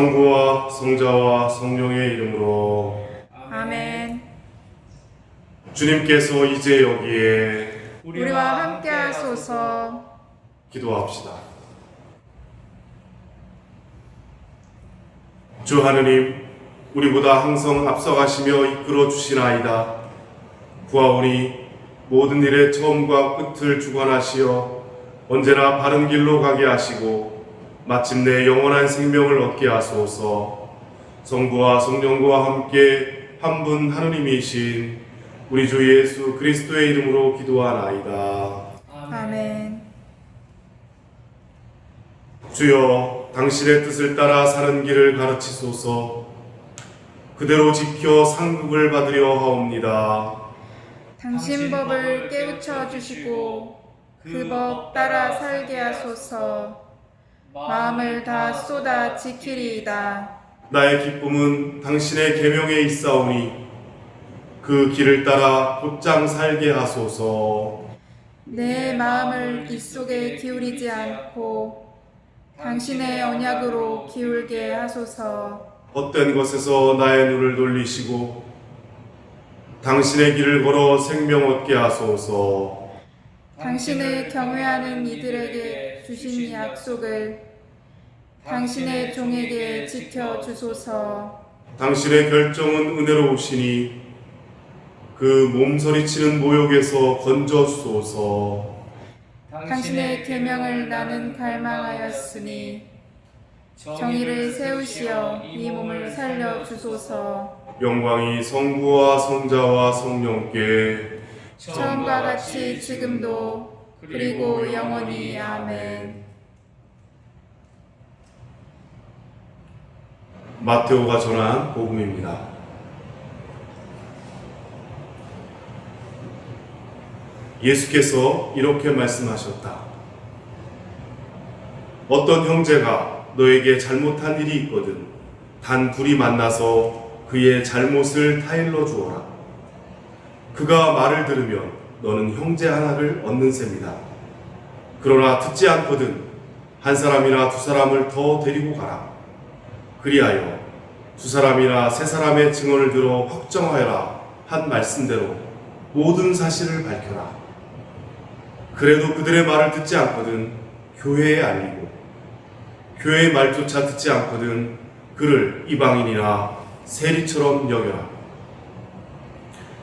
성부와 성자와 성령의 이름으로 아멘. 주님께서 이제 여기에 우리와 함께 하소서. 기도합시다. 주 하느님, 우리보다 항상 앞서가시며 이끌어 주시나이다. 구하오니 모든 일의 처음과 끝을 주관하시어 언제나 바른 길로 가게 하시고 마침내 영원한 생명을 얻게 하소서. 성부와 성령과 함께 한 분 하느님이신 우리 주 예수 그리스도의 이름으로 기도하나이다. 아멘. 주여 당신의 뜻을 따라 사는 길을 가르치소서 그대로 지켜 상급을 받으려 하옵니다 당신 법을 깨우쳐 주시고 그 법 따라 살게 하소서. 마음을 다 쏟아 지키리이다. 나의 기쁨은 당신의 계명에 있사오니 그 길을 따라 곧장 살게 하소서 내 마음을 입속에 기울이지 않고 당신의 언약으로 기울게 하소서. 헛된 것에서 나의 눈을 돌리시고 당신의 길을 걸어 생명 얻게 하소서 당신을 경외하는 이들에게 주신 이 약속을 당신의 종에게 지켜 주소서. 당신의 결정은 은혜로우시니 그 몸서리치는 모욕에서 건져 주소서 당신의 계명을 나는 갈망하였으니 정의를 세우시어 이 몸을 살려 주소서. 영광이 성부와 성자와 성령께 처음과 같이 지금도 그리고 영원히 아멘. 마테오가 전한 복음입니다. 예수께서 이렇게 말씀하셨다. 어떤 형제가 너에게 잘못한 일이 있거든 단 둘이 만나서 그의 잘못을 타일러 주어라. 그가 말을 들으면 너는 형제 하나를 얻는 셈이다. 그러나 듣지 않거든 한 사람이나 두 사람을 더 데리고 가라. 그리하여 두 사람이나 세 사람의 증언을 들어 확정하여라 한 말씀대로 모든 사실을 밝혀라. 그래도 그들의 말을 듣지 않거든 교회에 알리고 교회의 말조차 듣지 않거든 그를 이방인이나 세리처럼 여겨라.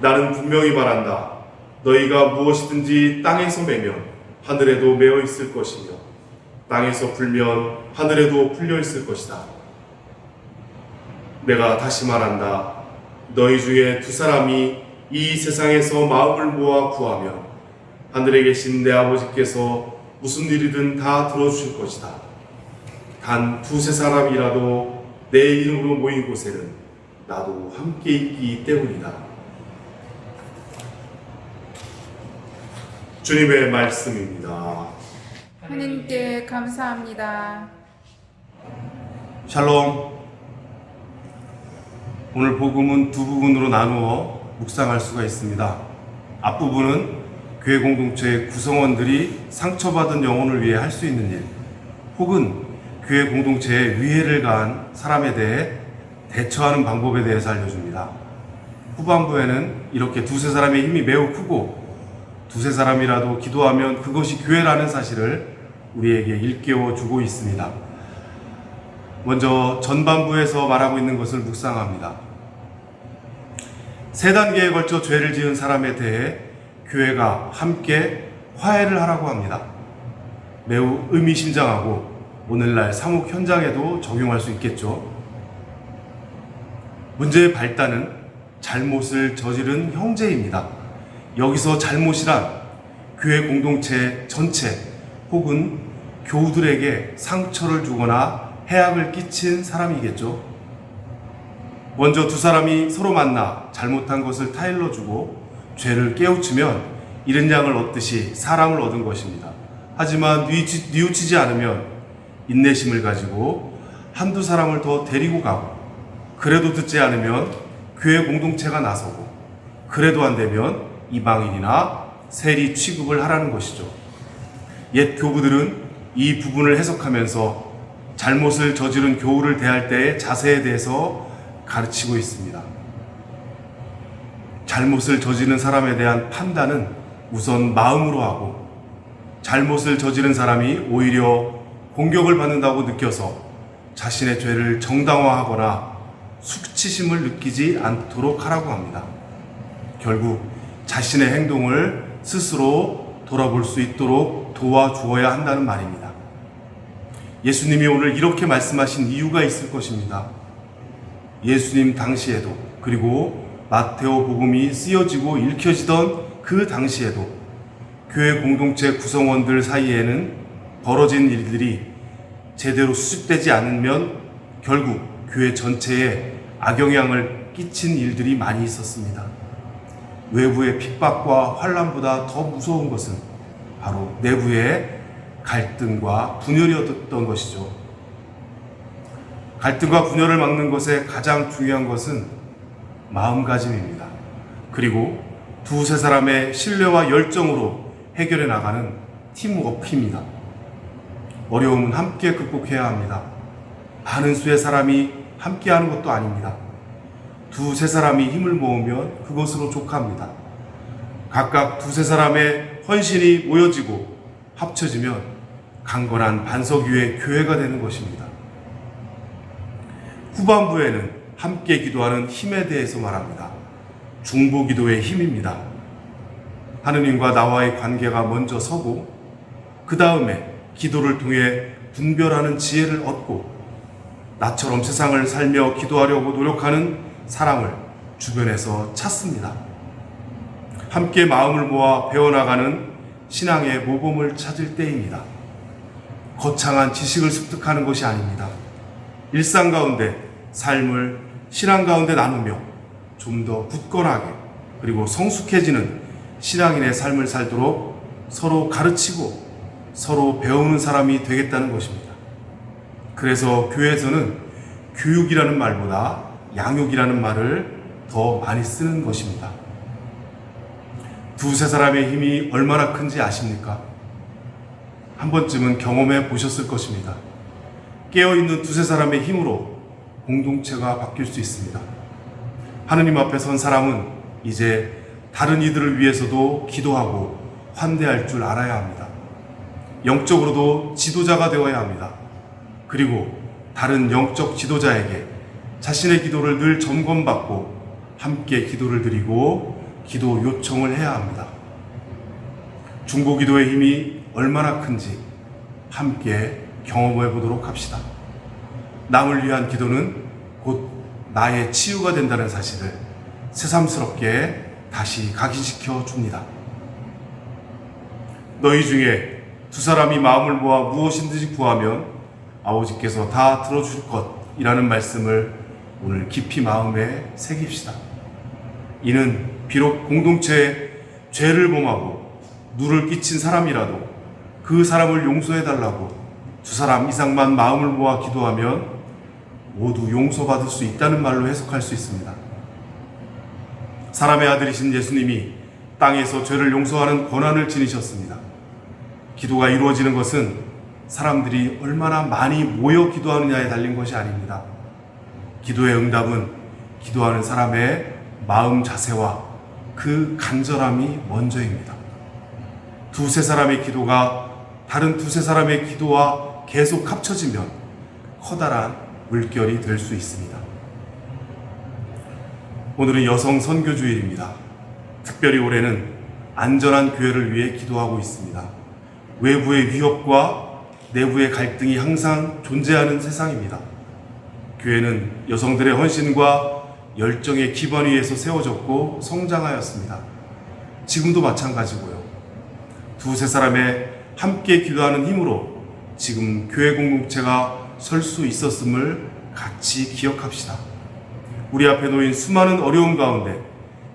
나는 분명히 말한다. 너희가 무엇이든지 땅에서 매면 하늘에도 매어 있을 것이며 땅에서 풀면 하늘에도 풀려 있을 것이다. 내가 다시 말한다. 너희 중에 두 사람이 이 세상에서 마음을 모아 구하면 하늘에 계신 내 아버지께서 무슨 일이든 다 들어주실 것이다. 단 두세 사람이라도 내 이름으로 모인 곳에는 나도 함께 있기 때문이다. 주님의 말씀입니다. 하느님께 감사합니다. 샬롬. 오늘 복음은 두 부분으로 나누어 묵상할 수가 있습니다. 앞부분은 교회 공동체의 구성원들이 상처받은 영혼을 위해 할 수 있는 일, 혹은 교회 공동체에 위해를 가한 사람에 대해 대처하는 방법에 대해서 알려줍니다. 후반부에는 이렇게 두세 사람의 힘이 매우 크고 두세 사람이라도 기도하면 그것이 교회라는 사실을 우리에게 일깨워 주고 있습니다. 먼저 전반부에서 말하고 있는 것을 묵상합니다. 세 단계에 걸쳐 죄를 지은 사람에 대해 교회가 함께 화해를 하라고 합니다. 매우 의미심장하고 오늘날 사목 현장에도 적용할 수 있겠죠. 문제의 발단은 잘못을 저지른 형제입니다. 여기서 잘못이란 교회 공동체 전체 혹은 교우들에게 상처를 주거나 해악을 끼친 사람이겠죠. 먼저 두 사람이 서로 만나 잘못한 것을 타일러 주고 죄를 깨우치면 잃은 양을 얻듯이 사람을 얻은 것입니다. 하지만 뉘우치, 뉘우치 지 않으면 인내심을 가지고 한두 사람을 더 데리고 가고 그래도 듣지 않으면 교회 공동체가 나서고 그래도 안 되면 이방인이나 세리 취급을 하라는 것이죠. 옛 교부들은 이 부분을 해석하면서 잘못을 저지른 교우를 대할 때의 자세에 대해서 가르치고 있습니다. 잘못을 저지른 사람에 대한 판단은 우선 마음으로 하고 잘못을 저지른 사람이 오히려 공격을 받는다고 느껴서 자신의 죄를 정당화하거나 수치심을 느끼지 않도록 하라고 합니다. 결국 자신의 행동을 스스로 돌아볼 수 있도록 도와주어야 한다는 말입니다. 예수님이 오늘 이렇게 말씀하신 이유가 있을 것입니다. 예수님 당시에도 그리고 마테오 복음이 쓰여지고 읽혀지던 그 당시에도 교회 공동체 구성원들 사이에는 벌어진 일들이 제대로 수습되지 않으면 결국 교회 전체에 악영향을 끼친 일들이 많이 있었습니다. 외부의 핍박과 환란보다 더 무서운 것은 바로 내부의 갈등과 분열이었던 것이죠. 갈등과 분열을 막는 것에 가장 중요한 것은 마음가짐입니다. 그리고 두세 사람의 신뢰와 열정으로 해결해 나가는 팀워크입니다. 어려움은 함께 극복해야 합니다. 많은 수의 사람이 함께 하는 것도 아닙니다. 두세 사람이 힘을 모으면 그것으로 족합니다. 각각 두세 사람의 헌신이 모여지고 합쳐지면 강건한 반석 위의 교회가 되는 것입니다. 후반부에는 함께 기도하는 힘에 대해서 말합니다. 중보 기도의 힘입니다. 하느님과 나와의 관계가 먼저 서고 그 다음에 기도를 통해 분별하는 지혜를 얻고 나처럼 세상을 살며 기도하려고 노력하는 사람을 주변에서 찾습니다. 함께 마음을 모아 배워나가는 신앙의 모범을 찾을 때입니다. 거창한 지식을 습득하는 것이 아닙니다. 일상 가운데 삶을 신앙 가운데 나누며 좀 더 굳건하게 그리고 성숙해지는 신앙인의 삶을 살도록 서로 가르치고 서로 배우는 사람이 되겠다는 것입니다. 그래서 교회에서는 교육이라는 말보다 양육이라는 말을 더 많이 쓰는 것입니다. 두세 사람의 힘이 얼마나 큰지 아십니까? 한 번쯤은 경험해 보셨을 것입니다. 깨어있는 두세 사람의 힘으로 공동체가 바뀔 수 있습니다. 하느님 앞에 선 사람은 이제 다른 이들을 위해서도 기도하고 환대할 줄 알아야 합니다. 영적으로도 지도자가 되어야 합니다. 그리고 다른 영적 지도자에게 자신의 기도를 늘 점검받고 함께 기도를 드리고 기도 요청을 해야 합니다. 중보 기도의 힘이 얼마나 큰지 함께 경험해 보도록 합시다. 남을 위한 기도는 곧 나의 치유가 된다는 사실을 새삼스럽게 다시 각인시켜 줍니다. 너희 중에 두 사람이 마음을 모아 무엇이든지 구하면 아버지께서 다 들어줄 것이라는 말씀을 오늘 깊이 마음에 새깁시다. 이는 비록 공동체에 죄를 범하고 누를 끼친 사람이라도 그 사람을 용서해 달라고 두 사람 이상만 마음을 모아 기도하면 모두 용서받을 수 있다는 말로 해석할 수 있습니다. 사람의 아들이신 예수님이 땅에서 죄를 용서하는 권한을 지니셨습니다. 기도가 이루어지는 것은 사람들이 얼마나 많이 모여 기도하느냐에 달린 것이 아닙니다. 기도의 응답은 기도하는 사람의 마음 자세와 그 간절함이 먼저입니다. 두세 사람의 기도가 다른 두세 사람의 기도와 계속 합쳐지면 커다란 물결이 될 수 있습니다. 오늘은 여성 선교주일입니다. 특별히 올해는 안전한 교회를 위해 기도하고 있습니다. 외부의 위협과 내부의 갈등이 항상 존재하는 세상입니다. 교회는 여성들의 헌신과 열정의 기반 위에서 세워졌고 성장하였습니다. 지금도 마찬가지고요. 두세 사람의 함께 기도하는 힘으로 지금 교회 공동체가 설 수 있었음을 같이 기억합시다. 우리 앞에 놓인 수많은 어려움 가운데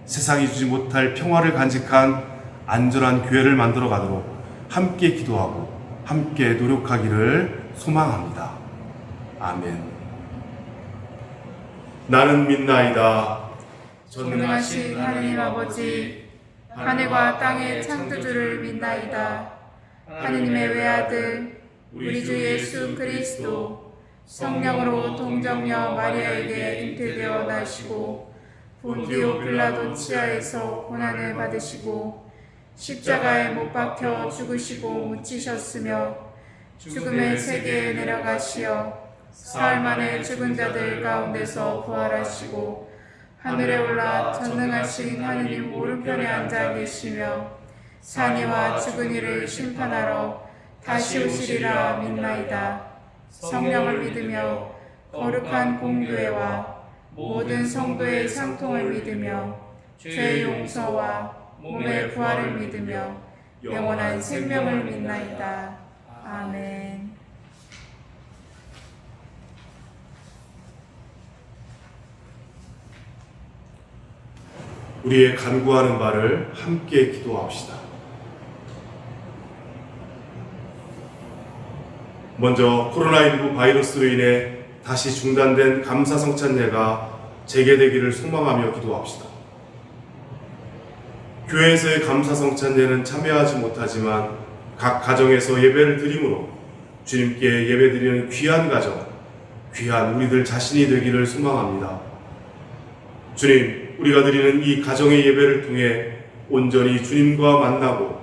세상이 주지 못할 평화를 간직한 안전한 교회를 만들어 가도록 함께 기도하고 함께 노력하기를 소망합니다. 아멘. 나는 믿나이다. 전능하신 하느님 아버지 하늘과 땅의 창조주를 믿나이다. 하느님의 외아들 우리 주 예수 그리스도 성령으로 동정녀 마리아에게 잉태되어 나시고 본디오 빌라도 치하에서 고난을 받으시고 십자가에 못 박혀 죽으시고 묻히셨으며 죽음의 세계에 내려가시어 사흘 만에 죽은 자들 가운데서 부활하시고 하늘에 올라 전능하신 하느님 오른편에 앉아 계시며 산이와 죽은 이를 심판하러 다시 오시리라 믿나이다. 성령을 믿으며 거룩한 공교회와 모든 성도의 상통을 믿으며 죄의 용서와 몸의 부활을 믿으며 영원한 생명을 믿나이다. 아멘. 우리의 간구하는 바를 함께 기도합시다. 먼저 코로나19 바이러스로 인해 다시 중단된 감사 성찬례가 재개되기를 소망하며 기도합시다. 교회에서의 감사 성찬례는 참여하지 못하지만 각 가정에서 예배를 드림으로 주님께 예배드리는 귀한 가정, 귀한 우리들 자신이 되기를 소망합니다. 주님, 우리가 드리는 이 가정의 예배를 통해 온전히 주님과 만나고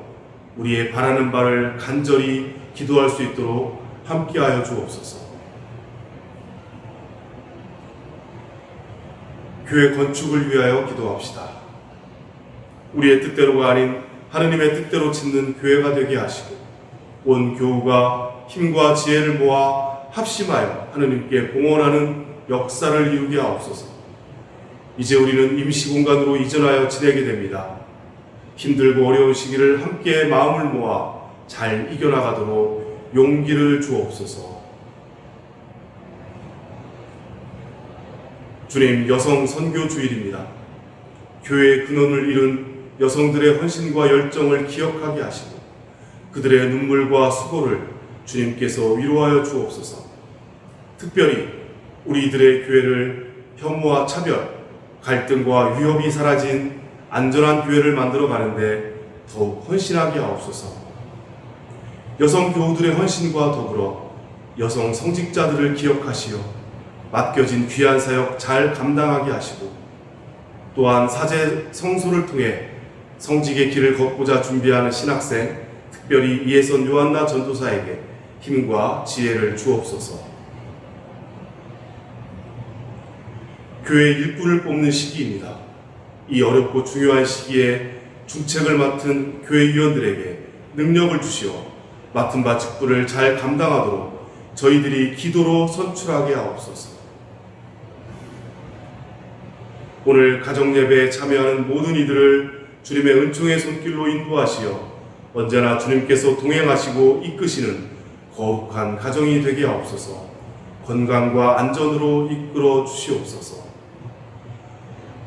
우리의 바라는 바를 간절히 기도할 수 있도록 함께하여 주옵소서. 교회 건축을 위하여 기도합시다. 우리의 뜻대로가 아닌 하느님의 뜻대로 짓는 교회가 되게 하시고 온 교우가 힘과 지혜를 모아 합심하여 하느님께 봉헌하는 역사를 이루게 하옵소서. 이제 우리는 임시 공간으로 이전하여 지내게 됩니다. 힘들고 어려운 시기를 함께 마음을 모아 잘 이겨나가도록 용기를 주옵소서. 주님, 여성 선교 주일입니다. 교회의 근원을 잃은 여성들의 헌신과 열정을 기억하게 하시고 그들의 눈물과 수고를 주님께서 위로하여 주옵소서. 특별히 우리들의 교회를 혐오와 차별, 갈등과 위협이 사라진 안전한 교회를 만들어 가는데 더욱 헌신하게 하옵소서. 여성 교우들의 헌신과 더불어 여성 성직자들을 기억하시어 맡겨진 귀한 사역 잘 감당하게 하시고 또한 사제 성소를 통해 성직의 길을 걷고자 준비하는 신학생, 특별히 이해선 요한나 전도사에게 힘과 지혜를 주옵소서. 교회 일꾼을 뽑는 시기입니다. 이 어렵고 중요한 시기에 중책을 맡은 교회위원들에게 능력을 주시어 맡은 바 직분을 잘 감당하도록 저희들이 기도로 선출하게 하옵소서. 오늘 가정 예배에 참여하는 모든 이들을 주님의 은총의 손길로 인도하시어 언제나 주님께서 동행하시고 이끄시는 거룩한 가정이 되게 하옵소서. 건강과 안전으로 이끌어 주시옵소서.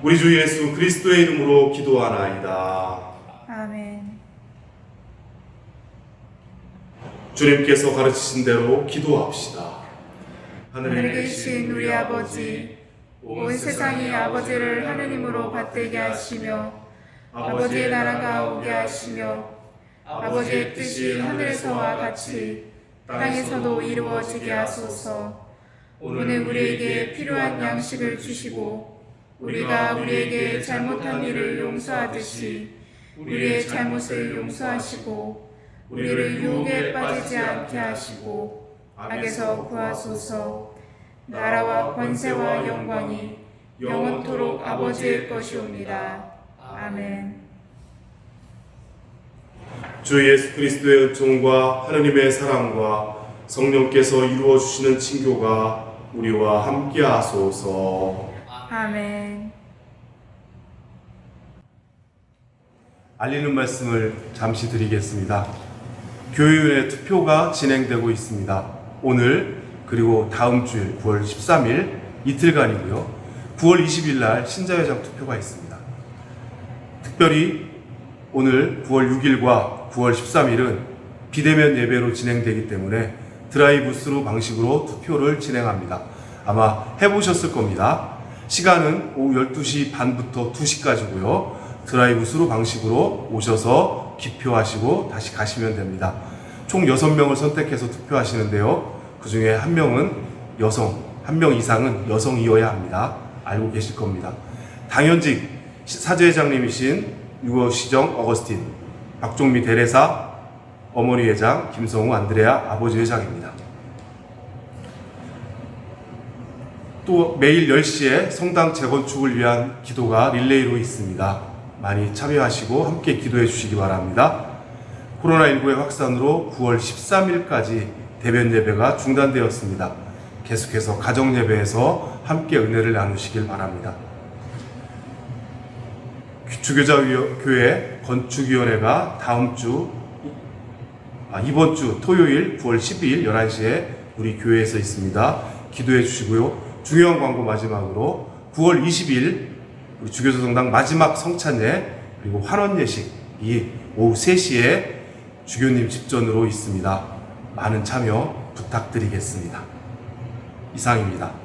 우리 주 예수 그리스도의 이름으로 기도하나이다. 아멘. 주님께서 가르치신 대로 기도합시다. 하늘에 계신 우리 아버지, 온 세상이 아버지를 하느님으로 받들게 하시며 아버지의 나라가 오게 하시며 아버지의 뜻이 하늘에서와 같이 땅에서도 이루어지게 하소서. 오늘 우리에게 필요한 양식을 주시고 우리가 우리에게 잘못한 일을 용서하듯이 우리의 잘못을 용서하시고 우리를 유혹에 빠지지 않게 하시고 악에서 구하소서. 나라와 권세와 영광이 영원토록 아버지의 것이옵니다. 아멘. 주 예수 그리스도의 은총과 하느님의 사랑과 성령께서 이루어 주시는 친교가 우리와 함께 하소서. 아멘. 알리는 말씀을 잠시 드리겠습니다. 교회의 투표가 진행되고 있습니다. 오늘 그리고 다음 주일 9월 13일 이틀간이고요. 9월 20일 날 신자회장 투표가 있습니다. 특별히 오늘 9월 6일과 9월 13일은 비대면 예배로 진행되기 때문에 드라이브스루 방식으로 투표를 진행합니다. 아마 해보셨을 겁니다. 시간은 오후 12시 반부터 2시까지고요. 드라이브스루 방식으로 오셔서 기표하시고 다시 가시면 됩니다. 총 6명을 선택해서 투표하시는데요. 그 중에 한 명은 여성, 한 명 이상은 여성이어야 합니다. 알고 계실 겁니다. 당연직 시- 사제회장님이신 유거시정 어거스틴, 박종미 대례사, 어머니 회장, 김성우 안드레아 아버지 회장입니다. 또 매일 10시에 성당 재건축을 위한 기도가 릴레이로 있습니다. 많이 참여하시고 함께 기도해 주시기 바랍니다. 코로나19의 확산으로 9월 13일까지 대변 예배가 중단되었습니다. 계속해서 가정 예배에서 함께 은혜를 나누시길 바랍니다. 주교자교회 건축위원회가 다음 주 아, 이번 주 토요일 9월 12일 11시에 우리 교회에서 있습니다. 기도해 주시고요. 중요한 광고 마지막으로 9월 20일 우리 주교조 성당 마지막 성찬예 그리고 환원 예식이 오후 3시에 주교님 집전으로 있습니다. 많은 참여 부탁드리겠습니다. 이상입니다.